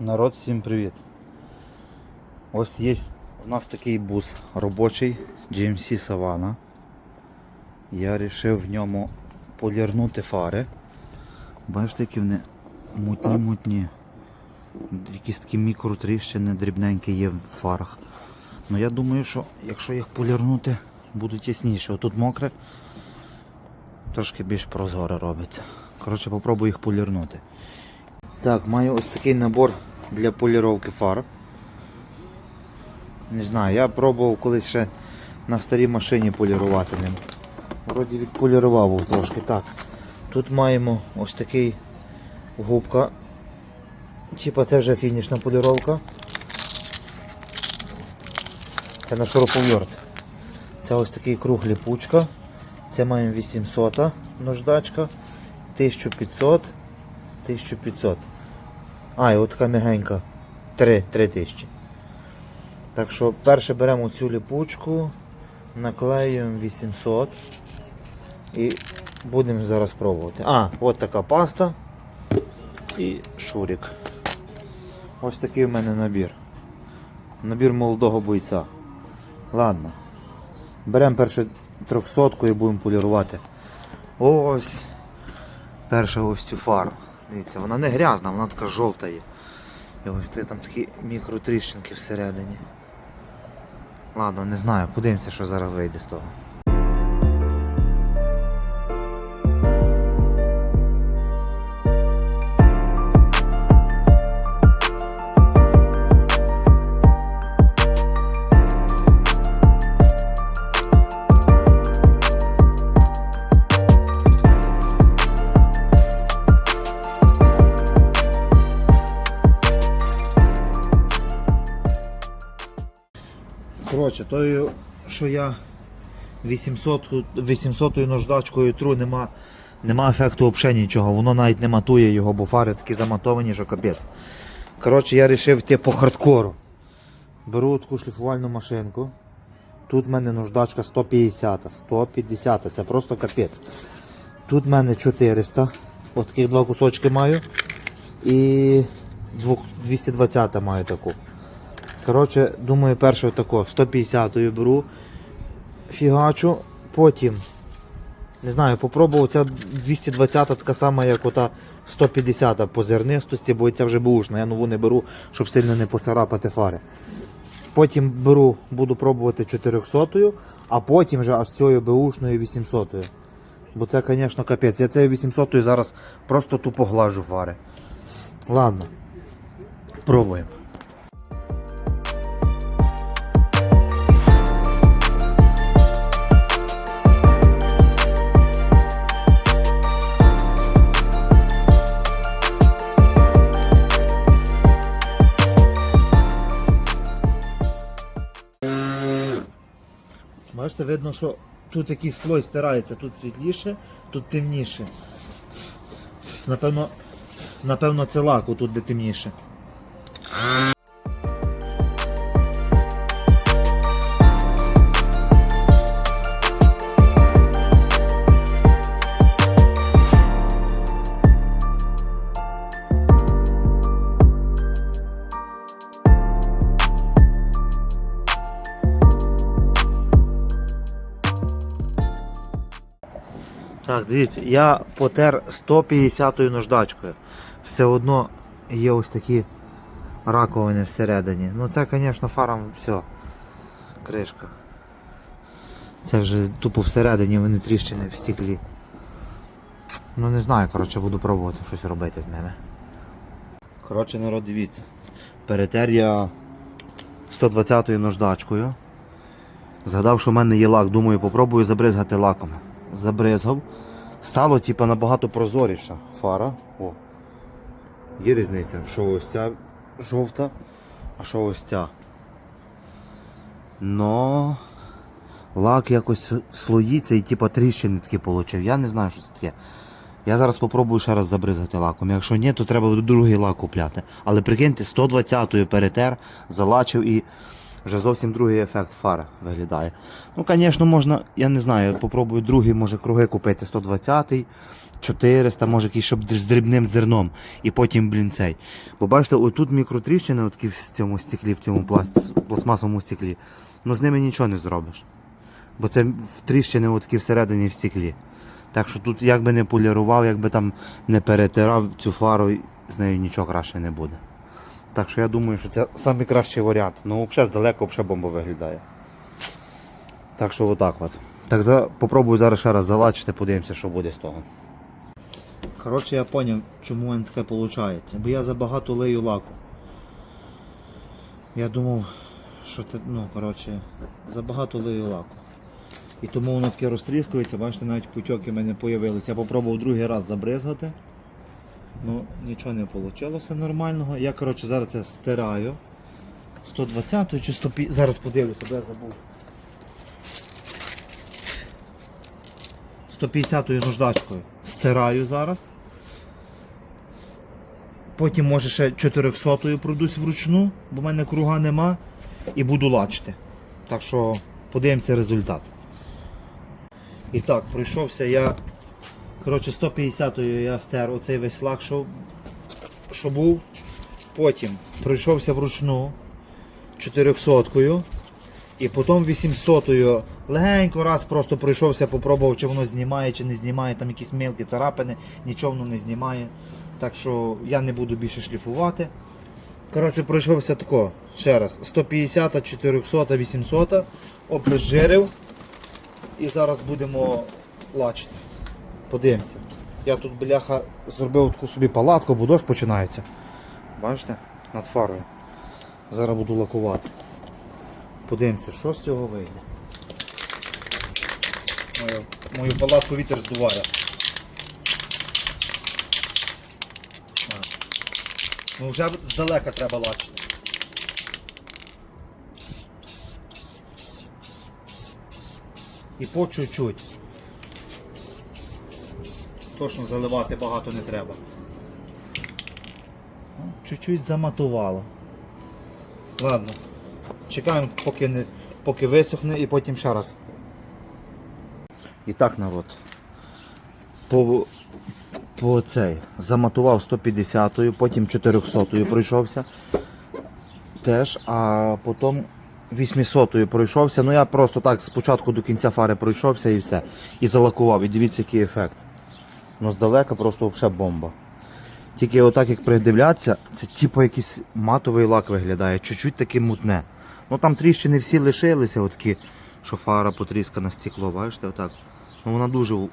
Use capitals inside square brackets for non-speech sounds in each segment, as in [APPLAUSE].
Народ, всім привіт. Ось є у нас такий бус робочий GMC Savannah. Я вирішив в ньому полірнути фари. Бачите, які вони мутні-мутні. Якісь такі мікротріщини дрібненькі є в фарах. Ну я думаю, що якщо їх полірнути, будуть ясніші. Отут мокре, трошки більш прозоре робиться. Коротше, попробую їх полірнути. Так, маю ось такий набор для поліровки фар. Не знаю, я пробував колись ще на старій машині полірувати ним. Вроді відполірував трошки. Так. Тут маємо ось такий губка. Типа це вже фінішна поліровка. Це на шуруповерт. Це ось такий круг ліпучка. Це маємо 800 наждачка, 1500, 1500. А, і от така мягенька. 3, 3 тисячі. Так що перше беремо цю ліпучку, наклеюємо 800 і будемо зараз пробувати. А, от така паста і шурик. Ось такий в мене набір. Набір молодого бойця. Ладно. Беремо перше 300 і будемо полірувати. Ось. Перша ось цю фару. Дивіться, вона не грязна, вона така жовта є. І ось ти там такі мікротріщинки всередині. Ладно, не знаю, подивимося, що зараз вийде з того. Коротше, тою, що я 800, 800 наждачкою тру, нема, нема ефекту взагалі нічого. Воно навіть не матує його, бо фари такі заматовані, що капець. Коротше, я вирішив йти по хардкору. Беру таку шліфувальну машинку. Тут в мене наждачка 150, 150, це просто капець. Тут в мене 400. От таких два кусочки маю. І двох- 220 маю таку. Коротше, думаю, перше тако, 150 беру, фігачу, потім, не знаю, попробував, ця 220 така сама, як ота 150 по зернистості, бо ця вже бушна, я нову не беру, щоб сильно не поцарапати фари. Потім беру, буду пробувати 400, а потім вже аж цією беушною 800. Бо це, звісно, капець. Я цією 800 зараз просто тупо глажу фари. Ладно, пробуємо. Бачите, видно, що тут якийсь слой стирається, тут світліше, тут темніше. Напевно, напевно це лаку тут де темніше. Так, дивіться, я потер 150-ю наждачкою. Все одно є ось такі раковини всередині. Ну це, звісно, фарам все. Кришка. Це вже тупо всередині вони тріщини в стеклі. Ну не знаю, коротше, буду пробувати щось робити з ними. Коротше, народ, дивіться. Перетер я 120-ю наждачкою. Згадав, що в мене є лак, думаю, попробую забризгати лаком. Забризгав. Стало типа, набагато прозоріша фара. О. Є різниця, що ось ця жовта, а що ось ця. Но лак якось слоїться і типа тріщини такі получив. Я не знаю, що це таке. Я зараз спробую ще раз забризгати лаком. Якщо ні, то треба другий лак купляти. Але прикиньте, 120-ю перетер, залачив і вже зовсім другий ефект фара виглядає. Ну, звісно, можна, я не знаю, попробую другий, може круги купити 120-й 400, може якийсь, щоб з дрібним зерном. І потім, блін, цей. Бо бачите, отут мікротріщини от в цьому стеклі, в цьому пласт, пластмасовому стеклі. Ну з ними нічого не зробиш. Бо це тріщини от всередині в стеклі. Так що тут як би не полірував, як би там не перетирав цю фару, з нею нічого краще не буде. Так що я думаю, що це найкращий варіант. Ну, взагалі здалеку взагалі бомба виглядає. Так що отак от. Так за... попробую зараз ще раз залачити, подивимося, що буде з того. Коротше, я зрозумів, чому воно таке виходить. Бо я забагато лею лаку. Я думав, що ти, ну, коротше, забагато лею лаку. І тому воно таке розтріскується, бачите, навіть путьоки в мене з'явилися. Я попробував другий раз забризгати. Ну, нічого не вийшло нормального. Я коротше, зараз це стираю. 120 чи 150, зараз подивлюся, бо я забув. 150 наждачкою стираю зараз. Потім може ще 400-ю пройдусь вручну, бо в мене круга нема. І буду лачити. Так що подивимося результат. І так, пройшовся я. Коротше, 150 я стер оцей весь лак, що, що був. Потім пройшовся вручну 400-кою. і потім 800-ю легенько раз просто пройшовся, попробував, чи воно знімає, чи не знімає, там якісь мелкі царапини, нічого воно не знімає. Так що я не буду більше шліфувати. Коротше, пройшовся тако, ще раз, 150, 400, 800, обезжирив. І зараз будемо лачити. Подивимося. Я тут, бляха, зробив таку собі палатку, бо дощ починається. Бачите? Над фарою. Зараз буду лакувати. Подивимося, що з цього вийде. Мою, мою палатку вітер здуває. Ну вже здалека треба лачити. І по чуть-чуть. Точно заливати багато не треба. Ну, Чуть-чуть заматувало. Ладно. Чекаємо, поки не поки висохне і потім ще раз. І так народ. По, по цей. Заматував 150-ю, потім 400-ю пройшовся. Теж, а потім 800-ю пройшовся. Ну я просто так спочатку до кінця фари пройшовся і все. І залакував. І дивіться, який ефект. Ну здалека просто взагалі бомба. Тільки отак як придивлятися, це типу якийсь матовий лак виглядає, чуть-чуть таке мутне. Ну там тріщини всі лишилися, отакі, що фара потріскана стекло, бачите, отак. Ну вона дуже в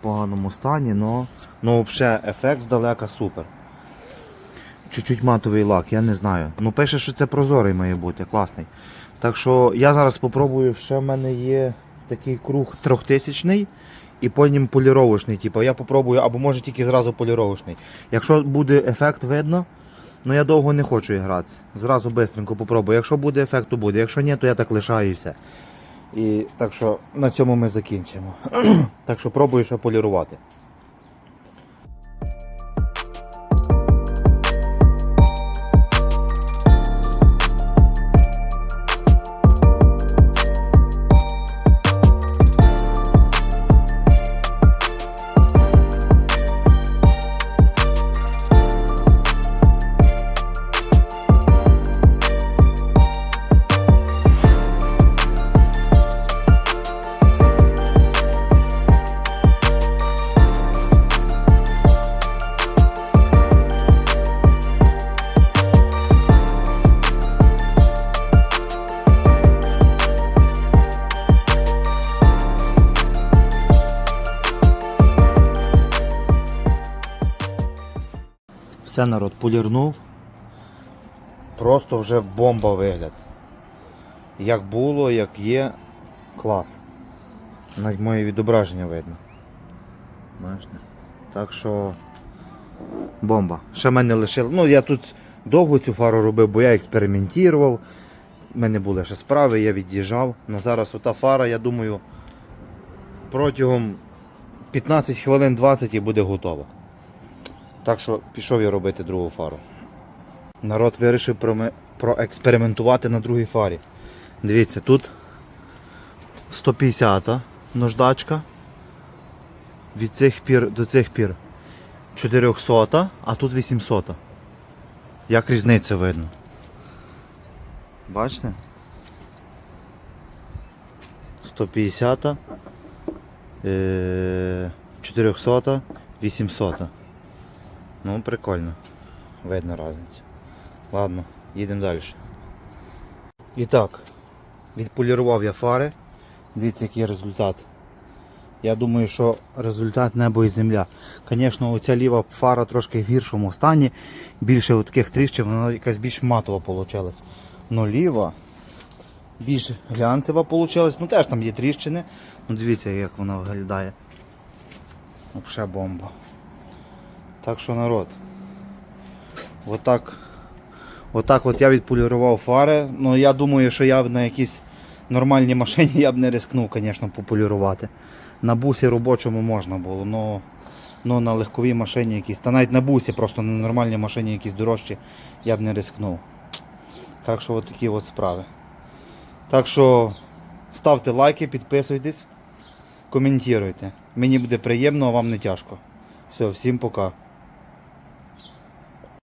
поганому стані, но, но взагалі ефект здалека супер. Чуть-чуть матовий лак, я не знаю. Ну пише, що це прозорий має бути, класний. Так що я зараз спробую, ще в мене є такий круг трьохтисячний і потім поліровочний. Типу, я попробую, або може тільки зразу поліровочний. Якщо буде ефект видно, ну я довго не хочу грати. Зразу швидко попробую. Якщо буде ефект, то буде. Якщо ні, то я так лишаю і. І так що на цьому ми закінчимо. [CLEARS THROAT] так що пробую ще полірувати. Все народ полірнув. Просто вже бомба вигляд. Як було, як є, клас. Навіть моє відображення видно. Так що бомба. Ще мене лишило. Ну я тут довго цю фару робив, бо я експериментував. У мене були ще справи, я від'їжджав. На зараз ота фара, я думаю, протягом 15 хвилин 20 і буде готова. Так що пішов я робити другу фару. Народ вирішив проекспериментувати на другій фарі. Дивіться, тут 150 наждачка. від цих пір до цих пір 400, а тут 800. Як різницю видно? Бачите? 150, е, 400, 800. Ну, прикольно. Видно різницю. Ладно, їдемо далі. І так, відполірував я фари. Дивіться, який результат. Я думаю, що результат небо і земля. Звісно, оця ліва фара трошки в гіршому стані. Більше таких тріщин, вона якась більш матова вийшла. Ну ліва більш глянцева вийшла. Ну теж там є тріщини. Ну дивіться, як вона виглядає. Взагалі бомба. Так що народ. Отак. Отак от я відполірував фари. Ну я думаю, що я б на якійсь нормальній машині [LAUGHS] я б не рискнув, звісно, пополірувати. На бусі робочому можна було, но, но на легковій машині якійсь, та навіть на бусі, просто на нормальній машині якісь дорожчі, я б не рискнув. Так що от такі от справи. Так що ставте лайки, підписуйтесь, коментуйте. Мені буде приємно, а вам не тяжко. Все, всім пока.